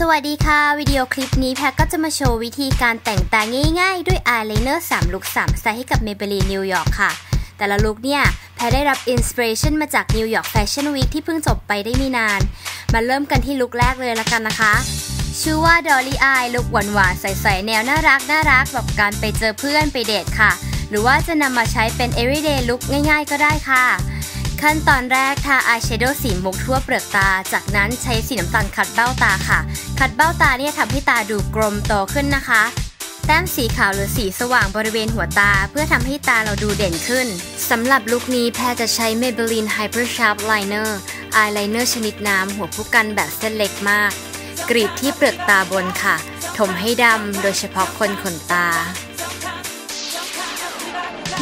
สวัสดีค่ะ วิดีโอคลิปนี้แพทก็จะมาโชว์วิธีการแต่งตาง่ายๆ ด้วยอายไลเนอร์3ลุค3สไตล์ให้กับ Maybelline New York ค่ะ แต่ละลุคเนี่ย แพทได้รับอินสปิเรชันมาจาก New York Fashion Week ที่เพิ่งจบไปได้ไม่นาน มาเริ่มกันที่ลุคแรกเลยละกันนะคะ ชื่อว่า Dolly Eye ลุคหวานๆใสๆแนวน่ารักน่ารักแบบการไปเจอเพื่อนไปเดทค่ะ หรือว่าจะนำมาใช้เป็น everyday look ง่าย ๆ ก็ได้ค่ะ ขั้นตอนแรกทาอายแชโดว์สีมุกทั่วเปลือกตา จากนั้นใช้สีน้ำตาลขัดเบ้าตาค่ะ ขัดเบ้าตาเนี่ยทำให้ตาดูกลมโตขึ้นนะคะ แต้มสีขาวหรือสีสว่างบริเวณหัวตา เพื่อทำให้ตาเราดูเด่นขึ้น สำหรับลุคนี้แพรจะใช้ Maybelline Hyper Sharp Liner อายไลเนอร์ชนิดน้ำหัวผู้กันแบบเส้นเล็กมาก กรีดที่เปลือกตาบนค่ะ ถมให้ดำโดยเฉพาะคนขนตา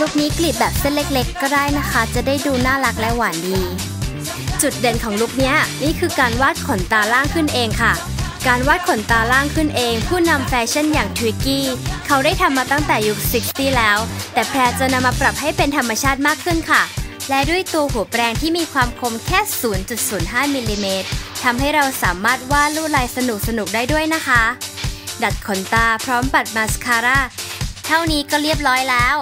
ลุคนี้กลีบแบบเส้นเล็กๆ ก็ได้นะคะ จะได้ดูน่ารักและหวานดี จุดเด่นของลุคนี้นี่คือการวาดขนตาล่างขึ้นเองค่ะ การวาดขนตาล่างขึ้นเอง ผู้นำแฟชั่นอย่างทวิกกี้เขาได้ทำมาตั้งแต่ยุค 60 แล้ว แต่แพรจะนำมาปรับให้เป็นธรรมชาติมากขึ้นค่ะ และด้วยตัวหัวแปรงที่มีความคมแค่ 0.05มิลลิเมตรทำให้เราสามารถวาดลวดลายสนุกๆได้ด้วยนะคะ ดัดขนตาพร้อมปัดมาสคาร่าเท่านี้ก็เรียบร้อยแล้ว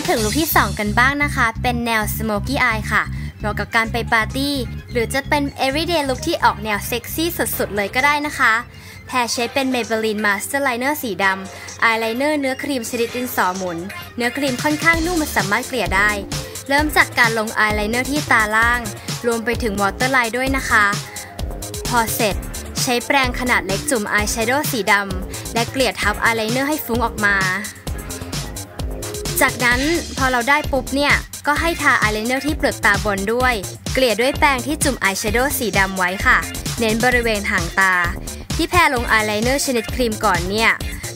มาถึงลุคที่ 2 กันบ้างนะคะ เป็นแนว smoky eye ค่ะเหมาะกับการไปปาร์ตี้ หรือจะเป็น everyday look ที่ออกแนวเซ็กซี่สุดๆ เลยก็ได้นะคะ แพรใช้เป็น Maybelline Master Liner สีดำ eyeliner เนื้อครีมชนิดดินสอหมุน เนื้อครีมค่อนข้างนุ่มสามารถเกลี่ยได้ เริ่มจากการลง eyeliner ที่ตาล่าง รวมไปถึง waterline ด้วยนะคะ พอเสร็จ ใช้แปรงขนาดเล็กจุ่ม eyeshadow สีดำและเกลี่ยทับ eyeliner ให้ฟุ้งออกมา จากนั้นพอเราได้ปุ๊บเนี่ย ก็ให้ทาอายไลเนอร์ที่เปลือกตาบนด้วย เกลี่ยด้วยแปรงที่จุ่มอายแชโดว์สีดำไว้ค่ะ เน้นบริเวณหางตา ที่แพรลงอายไลเนอร์ชนิดครีมก่อนเนี่ย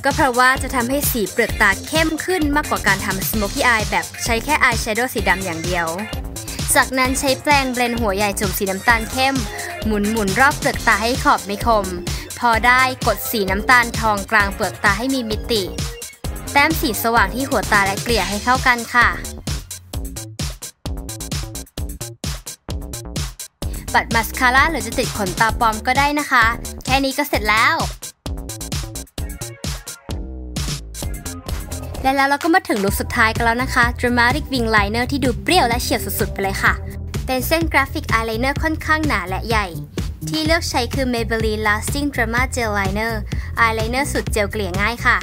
ก็เพราะว่าจะทำให้สีเปลือกตาเข้มขึ้นมากกว่าการทำสโมกี้อายแบบใช้แค่อายแชโดว์สีดำอย่างเดียว จากนั้นใช้แปรงเบลนหัวใหญ่จุ่มสีน้ำตาลเข้ม หมุนหมุนรอบเปลือกตาให้ขอบไม่คม พอได้กดสีน้ำตาลทองกลางเปลือกตาให้มีมิติ แต้มสีสว่างที่หัวตาและเกลี่ยให้เข้ากันค่ะ ปัดมาสคาร่าหรือจะติดขนตาปลอมก็ได้นะคะ แค่นี้ก็เสร็จแล้ว และแล้วเราก็มาถึงลุคสุดท้ายกันแล้วนะคะ Dramatic Wing Liner ที่ดูเปรี้ยวและเฉียบสุดๆ ไปเลยค่ะ เป็นเส้นกราฟิกอายไลเนอร์ค่อนข้างหนาและใหญ่ที่เลือกใช้คือ Maybelline Lasting Drama Gel Liner อายไลเนอร์สุดเจลเกลี่ยง่ายค่ะ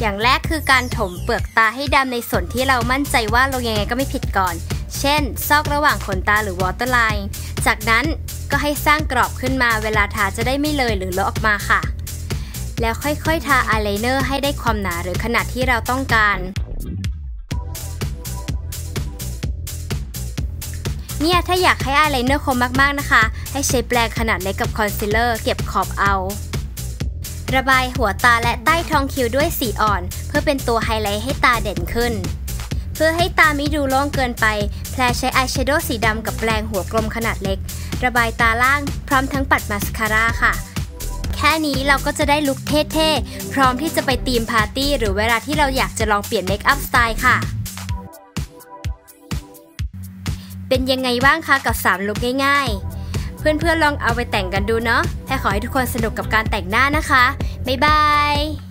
อย่างแรกคือการถมเปลือกตาให้ดำในส่วนที่เรามั่นใจว่าลงยังไงก็ไม่ผิดก่อน เช่น ซอกระหว่างขนตาหรือวอเตอร์ไลน์จากนั้นก็ให้สร้างกรอบขึ้นมาเวลาทาจะได้ไม่เลยหรือเลาะออกมาค่ะ แล้วค่อยๆ ทาอายไลเนอร์ให้ได้ความหนาหรือขนาดที่เราต้องการ เนี่ยถ้าอยากให้อายไลเนอร์คมมากๆนะคะ ให้ใช้แปรงขนาดเล็กกับคอนซีลเลอร์เก็บขอบเอา ระบายหัวตาและใต้ท้องคิ้วด้วยสีอ่อน เพื่อเป็นตัวไฮไลท์ให้ตาเด่นขึ้น เพื่อให้ตาไม่ดูโล่งเกินไป แพรใช้อายแชโดว์สีดำกับแปรงหัวกลมขนาดเล็ก ระบายตาล่างพร้อมทั้งปัดมาสคาร่าค่ะ แค่นี้เราก็จะได้ลุคเท่ๆ พร้อมที่จะไปตีมปาร์ตี้ หรือเวลาที่เราอยากจะลองเปลี่ยนเมคอัพสไตล์ค่ะเป็นยังไงบ้างคะกับ 3 ลุคง่ายๆ เพื่อนๆลองเอาไปแต่งกันดูเนาะแค่ขอให้ทุกคนสนุกกับการแต่งหน้านะคะ บ๊ายบาย